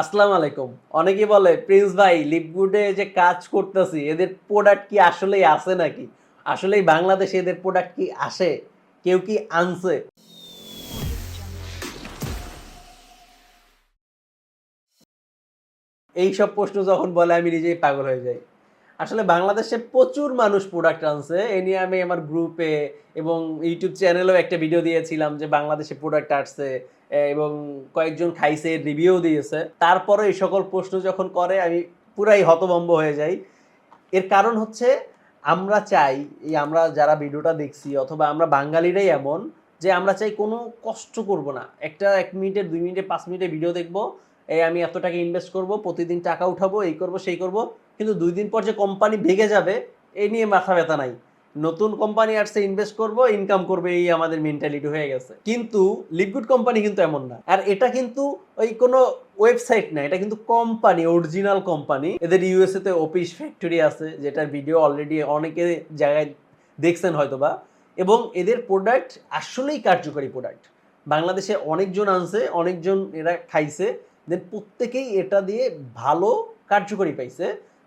আসসালামু আলাইকুম। অনেকেই বলে, প্রিন্স ভাই লিপগুডে যে কাজ করতেছি, এদের প্রোডাক্ট কি আসলেই আছে নাকি? আসলেই বাংলাদেশে এদের প্রোডাক্ট কি আসে? কেউ কি আনছে? এই সব প্রশ্ন যখন বলে, আমি নিজেই পাগল হয়ে যাই। আসলে বাংলাদেশে প্রচুর মানুষ প্রোডাক্ট আনছে। এ নিয়ে আমি আমার গ্রুপে এবং ইউটিউব চ্যানেলেও একটা ভিডিও দিয়েছিলাম যে বাংলাদেশে প্রোডাক্ট আসছে। এবং কয়েকজন খাইছে রিভিউ দিয়েছে। তারপরে এই সকল প্রশ্ন যখন করে, আমি পুরাই হতভম্ব হয়ে যাই। এর কারণ হচ্ছে, আমরা চাই, এই আমরা যারা ভিডিওটা দেখছি, অথবা আমরা বাঙালিরাই এমন, যে আমরা চাই কোনো কষ্ট করব না। একটা এক মিনিটের দুই মিনিটে, পাঁচ মিনিটে ভিডিও দেখব এই আমি এত টাকা ইনভেস্ট করব, প্রতিদিন টাকা উঠাবো, এই করব, সেই করব, কিন্তু দুই দিন পর যে কোম্পানি ভেঙে যাবে এই নিয়ে মাথা ব্যথা নাই। নতুন কোম্পানি আসছে ইনভেস্ট করব ইনকাম করবে, এই আমাদের মেন্টালিটি হয়ে গেছে। কিন্তু লিকুইড কোম্পানি কিন্তু এমন না। আর এটা কিন্তু ওই কোনো ওয়েবসাইট না, এটা কিন্তু কোম্পানি অরিজিনাল কোম্পানি এদের ইউএসএ তে অফিস ফ্যাক্টরি আছে, যেটার ভিডিও অলরেডি অনেকে জায়গায় দেখছেন হয়তোবা। এবং এদের প্রোডাক্ট আসলেই কার্যকরী প্রোডাক্ট বাংলাদেশে অনেকজন আনছে, অনেকজন এরা খাইছে দেন প্রত্যেকেই এটা দিয়ে ভালো কার্যকরী পাইছে।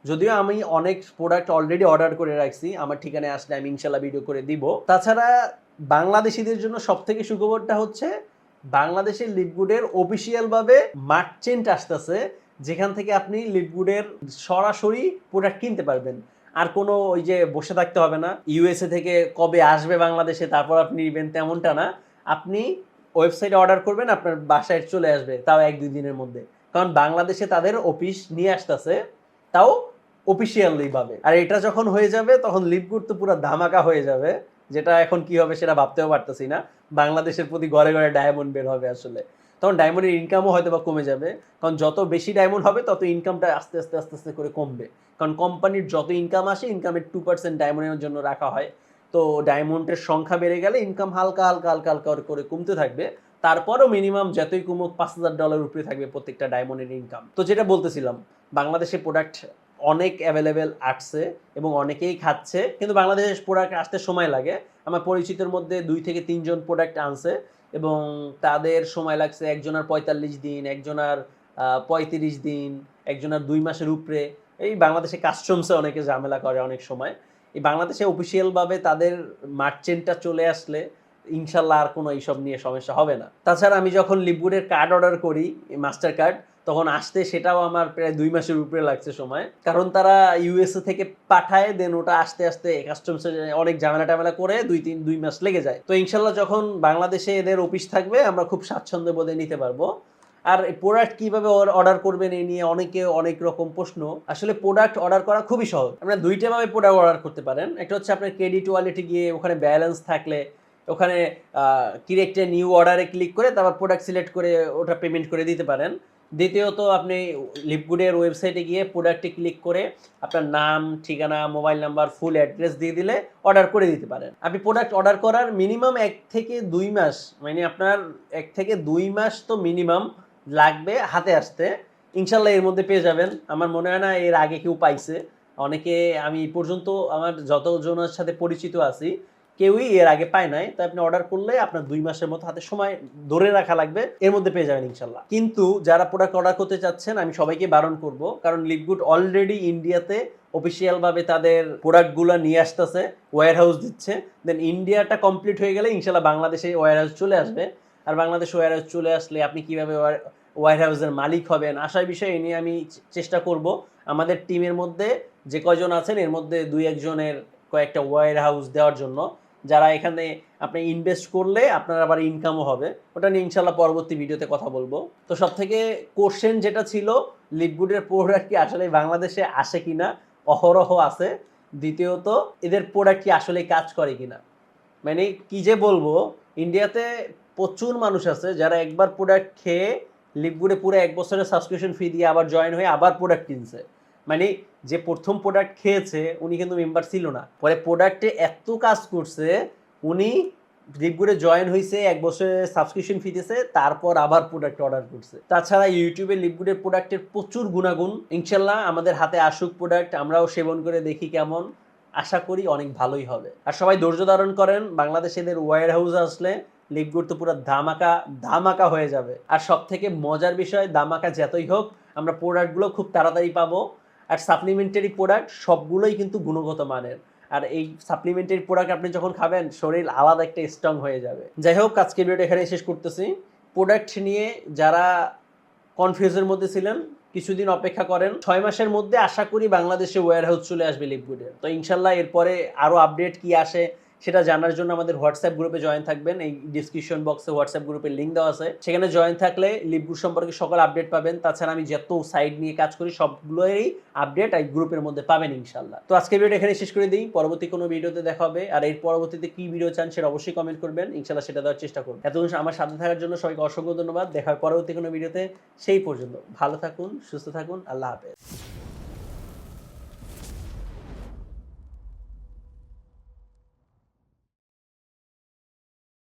যদিও আমি অনেক প্রোডাক্ট অলরেডি অর্ডার করে রাখছি, আমার ঠিকানায় আসলে আমি ইনশাল্লাহ ভিডিও করে দিব। তাছাড়া বাংলাদেশিদের জন্য সব থেকে সুখবরটা হচ্ছে, বাংলাদেশের লিপগুডের অফিসিয়ালভাবে মার্চেন্ট আসতেছে, যেখান থেকে আপনি লিপগুডের সরাসরি প্রোডাক্ট কিনতে পারবেন। আর কোনো ওই যে বসে থাকতে হবে না ইউএসএ থেকে কবে আসবে বাংলাদেশে, তারপর আপনি নেবেন তেমনটা না। আপনি ওয়েবসাইটে অর্ডার করবেন, আপনার বাসায় চলে আসবে, তাও এক দুই দিনের মধ্যে। কারণ বাংলাদেশে তাদের অফিস নিয়ে আসতেছে, তাও অফিসিয়ালি ভাবে। আর এটা যখন হয়ে যাবে, তখন লিপগুড তো পুরো ধামাকা হয়ে যাবে, যেটা এখন কি হবে সেটা ভাবতেও পারতেছি না। বাংলাদেশের প্রতি ঘরে ঘরে ডায়মন্ড বের হবে আসলে। তখন ডায়মন্ডের ইনকামও হয়তো বা কমে যাবে, কারণ যত বেশি ডায়মন্ড হবে, তত ইনকামটা আস্তে আস্তে আস্তে আস্তে করে কমবে। কারণ কোম্পানির যত ইনকাম আসে ইনকামের টু পার্সেন্ট ডায়মন্ডের জন্য রাখা হয়। তো ডায়মন্ডের সংখ্যা বেড়ে গেলে ইনকাম হালকা হালকা হালকা হালকা করে কমতে থাকবে। তারপরও মিনিমাম যতই কমুক, পাঁচ হাজার ডলার উপরে থাকবে প্রত্যেকটা ডায়মন্ডের ইনকাম তো যেটা বলতেছিলাম, বাংলাদেশে প্রোডাক্ট অনেক অ্যাভেলেবেল আসছে এবং অনেকেই খাচ্ছে। কিন্তু বাংলাদেশের প্রোডাক্ট আসতে সময় লাগে। আমার পরিচিতের মধ্যে দুই থেকে তিনজন প্রোডাক্ট আনছে এবং তাদের সময় লাগছে একজনের পঁয়তাল্লিশ দিন, একজনের পঁয়ত্রিশ দিন, একজনের দুই মাসের উপরে। এই বাংলাদেশে কাস্টমসে অনেকে ঝামেলা করে অনেক সময়। এই বাংলাদেশে অফিসিয়ালভাবে তাদের মার্চেন্টটা চলে আসলে ইনশাল্লাহ আর কোনো এইসব নিয়ে সমস্যা হবে না। তাছাড়া আমি যখন লিপগুডের কার্ড অর্ডার করি মাস্টার কার্ড তখন আসতে সেটাও আমার প্রায় দুই মাসের উপরে লাগছে সময়। কারণ তারা ইউএসএ থেকে পাঠায় দেন ওটা আসতে আসতে কাস্টমসে অনেক ঝামেলা টামেলা করে দুই তিন, দুই মাস লেগে যায়। তো ইনশাল্লাহ যখন বাংলাদেশে এদের অফিস থাকবে, আমরা খুব স্বাচ্ছন্দ্য বোধে নিতে পারব। আর প্রোডাক্ট কীভাবে অর্ডার করবেন এই নিয়ে অনেকে অনেক রকম প্রশ্ন। আসলে প্রোডাক্ট অর্ডার করা খুবই সহজ। আপনারা দুইটা ভাবে প্রোডাক্ট অর্ডার করতে পারেন। একটা হচ্ছে আপনার ক্রেডিট ওয়ালেটে গিয়ে ওখানে ব্যালেন্স থাকলে, ওখানে কিরেক্টে নিউ অর্ডারে ক্লিক করে তারপর প্রোডাক্ট সিলেক্ট করে ওটা পেমেন্ট করে দিতে পারেন। দ্বিতীয়ত আপনি লিপগুডের ওয়েবসাইটে গিয়ে প্রোডাক্টে ক্লিক করে আপনার নাম, ঠিকানা মোবাইল নাম্বার ফুল অ্যাড্রেস দিয়ে দিলে অর্ডার করে দিতে পারেন। আপনি প্রোডাক্ট অর্ডার করার মিনিমাম এক থেকে দুই মাস মানে আপনার এক থেকে দুই মাস তো মিনিমাম লাগবে হাতে আসতে। ইনশাল্লাহ এর মধ্যে পেয়ে যাবেন। আমার মনে হয় না এর আগে কেউ পাইছে। অনেকে আমি পর্যন্ত আমার যতজনের সাথে পরিচিত আছি কেউই এর আগে পায় নাই তাই আপনি অর্ডার করলে আপনার দুই মাসের মতো হাতে সময় ধরে রাখা লাগবে, এর মধ্যে পেয়ে যাবেন ইনশাল্লাহ। কিন্তু যারা প্রোডাক্ট অর্ডার করতে চাচ্ছেন, আমি সবাইকে বারণ করব, কারণ লিপগুড অলরেডি ইন্ডিয়াতে অফিসিয়ালভাবে তাদের প্রোডাক্টগুলো নিয়ে আসতেছে ওয়ার হাউস দিচ্ছে। দেন ইন্ডিয়াটা কমপ্লিট হয়ে গেলে ইনশাল্লাহ বাংলাদেশে ওয়ার হাউস চলে আসবে। আর বাংলাদেশ ওয়ার হাউস চলে আসলে আপনি কীভাবে ওয়ার হাউসের মালিক হবেন আশার বিষয়ে নিয়ে আমি চেষ্টা করব। আমাদের টিমের মধ্যে যে কয়জন আছেন, এর মধ্যে দুই একজনের কয়েকটা ওয়ার হাউস দেওয়ার জন্য। যারা এখানে আপনি ইনভেস্ট করলে আপনার আবার ইনকামও হবে। ওটা নিয়ে ইনশাল্লাহ পরবর্তী ভিডিওতে কথা বলব। তো সব থেকে কোশ্চেন যেটা ছিল লিপগুডের প্রোডাক্ট কি আসলে বাংলাদেশে আসে কিনা? অহরহ আছে। দ্বিতীয়ত, এদের প্রোডাক্ট কি আসলে কাজ করে কিনা? মানে কি যে বলব ইন্ডিয়াতে প্রচুর মানুষ আছে যারা একবার প্রোডাক্ট খেয়ে লিপগুডে পুরো এক বছরের সাবস্ক্রিপশন ফি দিয়ে আবার জয়েন হয়ে আবার প্রোডাক্ট কিনছে। মানে যে প্রথম প্রোডাক্ট খেয়েছে, উনি কিন্তু মেম্বার ছিল না। পরে প্রোডাক্টে এত কাজ করছে, উনি লিপগুডে জয়েন হয়েছে এক বছরের সাবস্ক্রিপশন ফি দিয়েছে তারপর আবার প্রোডাক্ট অর্ডার করছে। তাছাড়া ইউটিউবে লিপগুডের প্রোডাক্টের প্রচুর গুণাগুণ। ইনশাল্লাহ আমাদের হাতে আসুক প্রোডাক্ট আমরাও সেবন করে দেখি কেমন। আশা করি অনেক ভালোই হবে। আর সবাই ধৈর্য ধারণ করেন বাংলাদেশেদের ওয়ার হাউস আসলে লিপগুড তো পুরো ধামাকা ধামাকা হয়ে যাবে। আর সব থেকে মজার বিষয়, ধামাকা যতই হোক, আমরা প্রোডাক্টগুলো খুব তাড়াতাড়ি পাবো। আর সাপ্লিমেন্টারি প্রোডাক্ট সবগুলোই কিন্তু গুণগত মানের। আর এই সাপ্লিমেন্টারি প্রোডাক্ট আপনি যখন খাবেন, শরীর আলাদা একটা স্ট্রং হয়ে যাবে। যাই হোক আজকে ভিডিওটা এখানে শেষ করতেছি। প্রোডাক্ট নিয়ে যারা কনফিউজের মধ্যে ছিলেন, কিছুদিন অপেক্ষা করেন, ছয় মাসের মধ্যে আশা করি বাংলাদেশে ওয়ার হাউস চলে আসবে লিপগুডের তো ইনশাল্লাহ এরপরে আরও আপডেট কি আসে সেটা জানার জন্য আমাদের হোয়াটসঅ্যাপ গ্রুপে জয়েন থাকবেন। এই ডিসক্রিপশন বক্সে হোয়াটসঅ্যাপ গ্রুপের লিঙ্ক দেওয়া আছে। সেখানে জয়েন থাকলে লিপগুড সম্পর্কে সকল আপডেট পাবেন। তাছাড়া আমি যত সাইড নিয়ে কাজ করি সবগুলোই আপডেট এই গ্রুপের মধ্যে পাবেন ইনশাল্লাহ তো আজকে ভিডিও এখানে শেষ করে দিই। পরবর্তী কোনো ভিডিওতে দেখা হবে। আর এর পরবর্তীতে কি ভিডিও চান সেটা অবশ্যই কমেন্ট করবেন। ইনশাল্লাহ সেটা দেওয়ার চেষ্টা করবেন এতক্ষণ আমার সাথে থাকার জন্য সবাইকে অসংখ্য ধন্যবাদ। দেখা হবে পরবর্তী কোনো ভিডিওতে সেই পর্যন্ত। ভালো থাকুন, সুস্থ থাকুন। আল্লাহ হাফেজ।